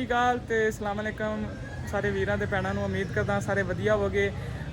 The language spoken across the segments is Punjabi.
ਸਤਿ ਸ਼੍ਰੀ ਅਕਾਲ ਤੇ ਅਸਲਾਮ ਅਲੈਕਮ। ਸਾਰੇ ਵੀਰਾਂ ਤੇ ਭੈਣਾਂ ਨੂੰ ਉਮੀਦ ਕਰਦਾ ਸਾਰੇ ਵਧੀਆ ਹੋਵੋਗੇ।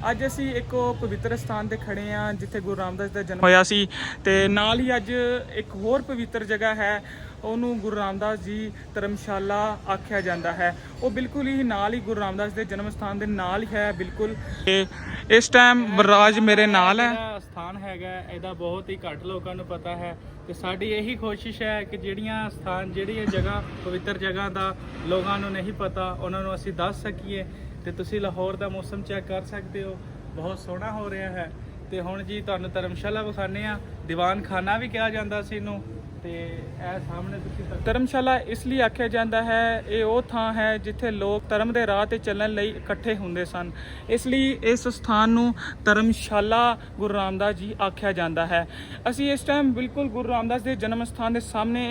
ਅੱਜ ਅਸੀਂ ਇੱਕ ਉਹ ਪਵਿੱਤਰ ਸਥਾਨ ਤੇ ਖੜੇ ਆ ਜਿੱਥੇ ਗੁਰੂ ਰਾਮਦਾਸ ਦਾ ਜਨਮ ਹੋਇਆ ਸੀ ਤੇ ਨਾਲ ਹੀ ਅੱਜ ਇੱਕ ਹੋਰ ਪਵਿੱਤਰ ਜਗ੍ਹਾ ਹੈ। ਉਹਨੂੰ ਗੁਰੂ ਰਾਮਦਾਸ ਜੀ ਧਰਮਸ਼ਾਲਾ ਆਖਿਆ ਜਾਂਦਾ ਹੈ। ਉਹ ਬਿਲਕੁਲ ਹੀ ਨਾਲ ਹੀ ਗੁਰੂ ਰਾਮਦਾਸ ਦੇ ਜਨਮ ਸਥਾਨ ਦੇ ਨਾਲ ਹੀ ਹੈ, ਬਿਲਕੁਲ। ਤੇ ਇਸ ਟਾਈਮ ਬਰਾਜ ਮੇਰੇ ਨਾਲ ਹੈ। ਜਿਹੜਾ ਸਥਾਨ ਹੈਗਾ, ਇਹਦਾ ਬਹੁਤ ਹੀ ਘੱਟ ਲੋਕਾਂ ਨੂੰ ਪਤਾ ਹੈ ਤੇ ਸਾਡੀ ਇਹੀ ਕੋਸ਼ਿਸ਼ ਹੈ ਕਿ ਜਿਹੜੀਆਂ ਸਥਾਨ, ਜਿਹੜੀਆਂ ਜਗ੍ਹਾ, ਪਵਿੱਤਰ ਜਗ੍ਹਾ ਦਾ ਲੋਕਾਂ ਨੂੰ ਨਹੀਂ ਪਤਾ, ਉਹਨਾਂ ਨੂੰ ਅਸੀਂ ਦੱਸ ਸਕੀਏ ਤੇ ਤੁਸੀਂ ਲਾਹੌਰ ਦਾ ਮੌਸਮ ਚੈੱਕ ਕਰ ਸਕਦੇ ਹੋ। ਬਹੁਤ ਸੋਹਣਾ ਹੋ ਰਿਹਾ ਹੈ ਤੇ ਹੁਣ ਜੀ ਤੁਹਾਨੂੰ ਧਰਮਸ਼ਾਲਾ ਵਿਖਾਣੇ ਆ ਦੀਵਾਨ ਖਾਨਾ ਵੀ ਕਿਹਾ ਜਾਂਦਾ ਸੀ ਇਹਨੂੰ। ਤੇ ਇਹ ਸਾਹਮਣੇ ਤੁਸੀਂ ਧਰਮਸ਼ਾਲਾ ਇਸ ਲਈ ਆਖਿਆ ਜਾਂਦਾ ਹੈ, ਇਹ ਉਹ ਥਾਂ ਹੈ ਜਿੱਥੇ ਲੋਕ ਧਰਮ ਦੇ ਰਾਹ ਤੇ ਚੱਲਣ ਲਈ ਇਕੱਠੇ ਹੁੰਦੇ ਸਨ। ਇਸ ਲਈ ਇਸ ਸਥਾਨ ਨੂੰ ਧਰਮਸ਼ਾਲਾ ਗੁਰੂ ਰਾਮਦਾਸ ਜੀ ਆਖਿਆ ਜਾਂਦਾ ਹੈ। ਅਸੀਂ ਇਸ ਟਾਈਮ ਬਿਲਕੁਲ ਗੁਰੂ ਰਾਮਦਾਸ ਦੇ ਜਨਮ ਸਥਾਨ ਦੇ ਸਾਹਮਣੇ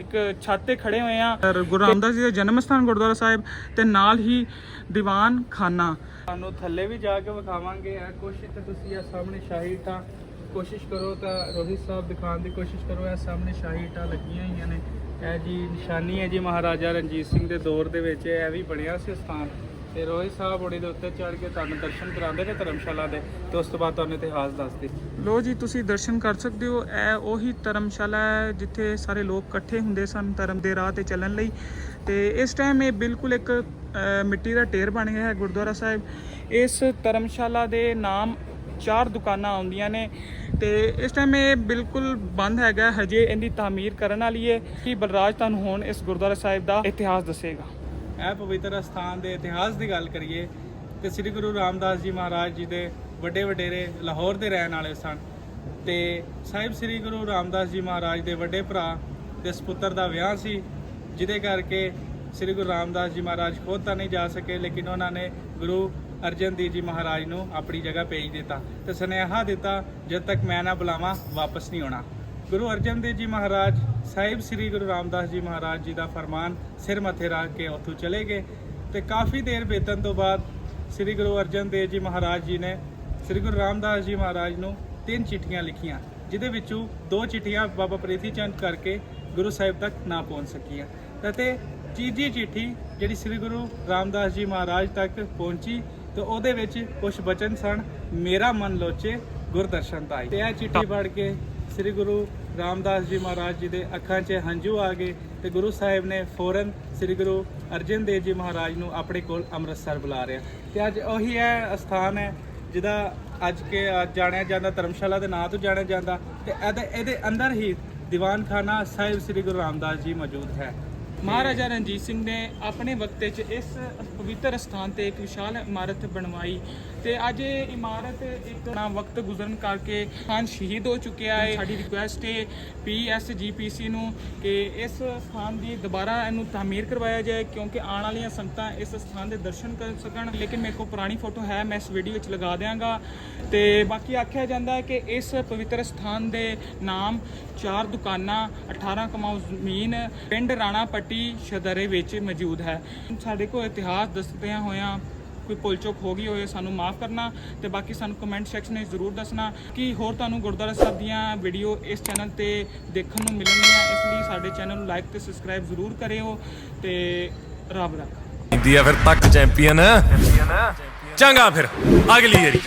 ਇੱਕ ਛੱਤ ਤੇ ਖੜੇ ਹੋਏ ਹਾਂ। ਗੁਰੂ ਰਾਮਦਾਸ ਜੀ ਦਾ ਜਨਮ ਸਥਾਨ ਗੁਰਦੁਆਰਾ ਸਾਹਿਬ ਤੇ ਨਾਲ ਹੀ ਦੀਵਾਨ ਖਾਨਾ। ਤੁਹਾਨੂੰ ਥੱਲੇ ਵੀ ਜਾ ਕੇ ਵਿਖਾਵਾਂਗੇ, ਇਹ ਕੁਛ ਤੇ ਤੁਸੀਂ ਇਹ ਸਾਹਮਣੇ ਸ਼ਾਹੀ ਇੱਟਾਂ ਕੋਸ਼ਿਸ਼ ਕਰੋ ਤਾਂ ਰੋਹਿਤ ਸਾਹਿਬ ਦਿਖਾਉਣ ਦੀ ਕੋਸ਼ਿਸ਼ ਕਰੋ, ਇਹ ਸਾਹਮਣੇ ਸ਼ਾਹੀ ਇੱਟਾਂ ਲੱਗੀਆਂ ਹੋਈਆਂ ਨੇ। ਇਹ ਜੀ ਨਿਸ਼ਾਨੀ ਹੈ ਜੀ ਮਹਾਰਾਜਾ ਰਣਜੀਤ ਸਿੰਘ ਦੇ ਦੌਰ ਦੇ ਵਿੱਚ, ਇਹ ਵੀ ਬਣਿਆ ਸੀ ਸਥਾਨ। ਤੇ ਰੋਹਿਤ ਸਾਹਿਬ ਹੁਣੀ ਦੇ ਉੱਤੇ ਚੜ੍ਹ ਕੇ ਤੁਹਾਨੂੰ ਦਰਸ਼ਨ ਕਰਾਉਂਦੇ ਨੇ ਧਰਮਸ਼ਾਲਾ ਦੇ, ਤੇ ਉਸ ਤੋਂ ਬਾਅਦ ਤੁਹਾਨੂੰ ਇਤਿਹਾਸ ਦੱਸਦੇ। ਲੋ ਜੀ, ਤੁਸੀਂ ਦਰਸ਼ਨ ਕਰ ਸਕਦੇ ਹੋ, ਇਹ ਉਹੀ ਧਰਮਸ਼ਾਲਾ ਹੈ ਜਿੱਥੇ ਸਾਰੇ ਲੋਕ ਇਕੱਠੇ ਹੁੰਦੇ ਸਨ ਧਰਮ ਦੇ ਰਾਹ ਤੇ ਚੱਲਣ ਲਈ। ਤੇ ਇਸ ਟਾਈਮ ਇਹ ਬਿਲਕੁਲ ਇੱਕ ਮਿੱਟੀ ਦਾ ਢੇਰ ਬਣ ਗਿਆ ਹੈ ਗੁਰਦੁਆਰਾ ਸਾਹਿਬ। ਇਸ ਧਰਮਸ਼ਾਲਾ ਦੇ ਨਾਮ ਚਾਰ ਦੁਕਾਨਾਂ ਆਉਂਦੀਆਂ ਨੇ। ਤੇ ਇਸ ਟਾਈਮ ਇਹ ਬਿਲਕੁਲ ਬੰਦ ਹੈਗਾ, ਹਜੇ ਇਹਦੀ ਤਾਮੀਰ ਕਰਨ ਵਾਲੀ ਹੈ ਕਿ ਬਲਰਾਜ ਤੁਹਾਨੂੰ ਹੁਣ ਇਸ ਗੁਰਦੁਆਰਾ ਸਾਹਿਬ ਦਾ ਇਤਿਹਾਸ ਦੱਸੇਗਾ। ਇਹ ਪਵਿੱਤਰ ਸਥਾਨ ਦੇ ਇਤਿਹਾਸ ਦੀ ਗੱਲ ਕਰੀਏ ਤੇ ਸ੍ਰੀ ਗੁਰੂ ਰਾਮਦਾਸ ਜੀ ਮਹਾਰਾਜ ਜੀ ਦੇ ਵੱਡੇ ਵਡੇਰੇ ਲਾਹੌਰ ਦੇ ਰਹਿਣ ਵਾਲੇ ਸਨ ਤੇ ਸਾਹਿਬ ਸ੍ਰੀ ਗੁਰੂ ਰਾਮਦਾਸ ਜੀ ਮਹਾਰਾਜ ਦੇ ਵੱਡੇ ਭਰਾ ਦੇ ਸੁਪੁੱਤਰ ਦਾ ਵਿਆਹ ਸੀ, ਜਿਹਦੇ ਕਰਕੇ ਸ੍ਰੀ ਗੁਰੂ ਰਾਮਦਾਸ ਜੀ ਮਹਾਰਾਜ ਖੁਦ ਤਾਂ ਨਹੀਂ ਜਾ ਸਕੇ, ਲੇਕਿਨ ਉਹਨਾਂ ਨੇ ਗੁਰੂ ਅਰਜਨ ਦੇਵ ਜੀ ਮਹਾਰਾਜ ਨੂੰ ਆਪਣੀ ਜਗ੍ਹਾ ਭੇਜ ਦਿੱਤਾ ਤੇ ਸੁਨੇਹਾ ਦਿੱਤਾ, ਜਦ ਤੱਕ ਮੈਂ ਨਾ ਬੁਲਾਵਾਂ, ਵਾਪਸ ਨਹੀਂ ਆਉਣਾ। ਗੁਰੂ ਅਰਜਨ ਦੇਵ ਜੀ ਮਹਾਰਾਜ, ਸਾਹਿਬ ਸ੍ਰੀ ਗੁਰੂ ਰਾਮਦਾਸ ਜੀ ਮਹਾਰਾਜ ਜੀ ਦਾ ਫਰਮਾਨ ਸਿਰ ਮੱਥੇ ਰੱਖ ਕੇ ਉੱਥੋਂ ਚਲੇ ਗਏ ਤੇ ਕਾਫੀ ਦੇਰ ਬੀਤਣ ਤੋਂ ਬਾਅਦ ਸ੍ਰੀ ਗੁਰੂ ਅਰਜਨ ਦੇਵ ਜੀ ਮਹਾਰਾਜ ਜੀ ਨੇ ਸ੍ਰੀ ਗੁਰੂ ਰਾਮਦਾਸ ਜੀ ਮਹਾਰਾਜ ਨੂੰ ਤਿੰਨ ਚਿੱਠੀਆਂ ਲਿਖੀਆਂ, ਜਿਹਦੇ ਵਿੱਚੋਂ ਦੋ ਚਿੱਠੀਆਂ ਬਾਬਾ ਪ੍ਰੀਤੀ ਚੰਦ ਕਰਕੇ ਗੁਰੂ ਸਾਹਿਬ ਤੱਕ ਨਾ ਪਹੁੰਚ ਸਕੀਆਂ ਅਤੇ ਤੀਜੀ ਚਿੱਠੀ ਜਿਹੜੀ ਸ੍ਰੀ ਗੁਰੂ ਰਾਮਦਾਸ ਜੀ ਮਹਾਰਾਜ ਤੱਕ ਪਹੁੰਚੀ ਤੇ ਉਹਦੇ ਵਿੱਚ ਕੁਝ ਬਚਨ ਸਨ ਮੇਰਾ ਮਨ ਲੋਚੇ ਗੁਰਦਰਸ਼ਨ ਪਾਈ ਤੇ ਇਹ ਚਿੱਠੀ ਪੜ੍ਹ ਕੇ ਸ੍ਰੀ ਗੁਰੂ ਰਾਮਦਾਸ ਜੀ ਮਹਾਰਾਜ ਜੀ ਦੇ ਅੱਖਾਂ 'ਚ ਹੰਝੂ ਆ ਗਏ ਤੇ ਗੁਰੂ ਸਾਹਿਬ ਨੇ ਫੌਰਨ ਸ੍ਰੀ ਗੁਰੂ ਅਰਜਨ ਦੇਵ ਜੀ ਮਹਾਰਾਜ ਨੂੰ ਆਪਣੇ ਕੋਲ ਅੰਮ੍ਰਿਤਸਰ ਬੁਲਾ ਰਿਹਾ ਤੇ ਅੱਜ ਉਹੀ ਹੈ ਅਸਥਾਨ ਹੈ ਜਿਹਦਾ ਅੱਜ ਕੇ ਜਾਣਿਆ ਜਾਂਦਾ ਧਰਮਸ਼ਾਲਾ ਦੇ ਨਾਂ ਤੋਂ ਜਾਣਿਆ ਜਾਂਦਾ ਤੇ ਇਹਦੇ ਇਹਦੇ ਅੰਦਰ ਹੀ ਦੀਵਾਨਖਾਨਾ ਸਾਹਿਬ ਸ੍ਰੀ ਗੁਰੂ ਰਾਮਦਾਸ ਜੀ ਮੌਜੂਦ ਹੈ। ਮਹਾਰਾਜਾ ਰਣਜੀਤ ਸਿੰਘ ਨੇ ਆਪਣੇ ਵਕਤ 'ਚ ਇਸ ਪਵਿੱਤਰ ਸਥਾਨ ਤੇ ਇੱਕ ਵਿਸ਼ਾਲ ਇਮਾਰਤ ਬਣਵਾਈ ਤੇ ਅੱਜ ਇਹ ਇਮਾਰਤ ਇੱਕ ਨਾ ਵਕਤ ਗੁਜ਼ਰਨ ਕਰਕੇ ਸਥਾਨ ਸ਼ਹੀਦ ਹੋ ਚੁੱਕਿਆ ਹੈ। ਸਾਡੀ ਰਿਕੁਐਸਟ ਹੈ ਪੀਐਸਜੀਪੀਸੀ ਨੂੰ ਕਿ ਇਸ ਸਥਾਨ ਦੀ ਦੁਬਾਰਾ ਇਹਨੂੰ ਤਾਮੀਰ ਕਰਵਾਇਆ ਜਾਏ ਕਿਉਂਕਿ ਆਉਣ ਵਾਲੀਆਂ ਸੰਗਤਾਂ ਇਸ ਸਥਾਨ ਦੇ ਦਰਸ਼ਨ ਕਰ ਸਕਣ। ਲੇਕਿਨ ਮੇਰੇ ਕੋਲ ਪੁਰਾਣੀ ਫੋਟੋ ਹੈ, ਮੈਂ ਇਸ ਵੀਡੀਓ ਵਿੱਚ ਲਗਾ ਦਿਆਂਗਾ। ਤੇ ਬਾਕੀ ਆਖਿਆ ਜਾਂਦਾ ਹੈ ਕਿ ਇਸ ਪਵਿੱਤਰ ਸਥਾਨ ਦੇ ਨਾਮ ਚਾਰ ਦੁਕਾਨਾਂ 18 ਕਮਾਊ ਜ਼ਮੀਨ, ਪਿੰਡ ਰਾਣਾ ਪੱਟੀ ਸ਼ਦਰੇ ਵਿੱਚ ਮੌਜੂਦ ਹੈ। ਸਾਡੇ ਕੋਲ ਇਤਿਹਾਸ ਦੱਸਦਿਆਂ ਹੋਇਆਂ ਕੋਈ ਭੁੱਲ ਚੁੱਕ ਹੋ ਗਈ ਹੋਏ ਸਾਨੂੰ ਮਾਫ ਕਰਨਾ ਤੇ ਬਾਕੀ ਸਾਨੂੰ ਕਮੈਂਟ ਸੈਕਸ਼ਨ ਵਿੱਚ ਜ਼ਰੂਰ ਦੱਸਣਾ ਕਿ ਹੋਰ ਤੁਹਾਨੂੰ ਗੁਰਦੁਆਰਾ ਸਾਹਿਬ ਦੀਆਂ ਵੀਡੀਓ ਇਸ ਚੈਨਲ ਤੇ ਦੇਖਣ ਨੂੰ ਮਿਲਣਗੀਆਂ। ਇਸ ਲਈ ਸਾਡੇ ਚੈਨਲ ਨੂੰ ਲਾਈਕ ਤੇ ਸਬਸਕ੍ਰਾਈਬ ਜ਼ਰੂਰ ਕਰਿਓ ਤੇ ਰੱਬ ਰੱਖਾ। ਇੰਡੀਆ ਫਿਰ ਤੱਕ ਚੈਂਪੀਅਨ ਚੰਗਾ ਫਿਰ, ਅਗਲੀ ਵਾਰੀ।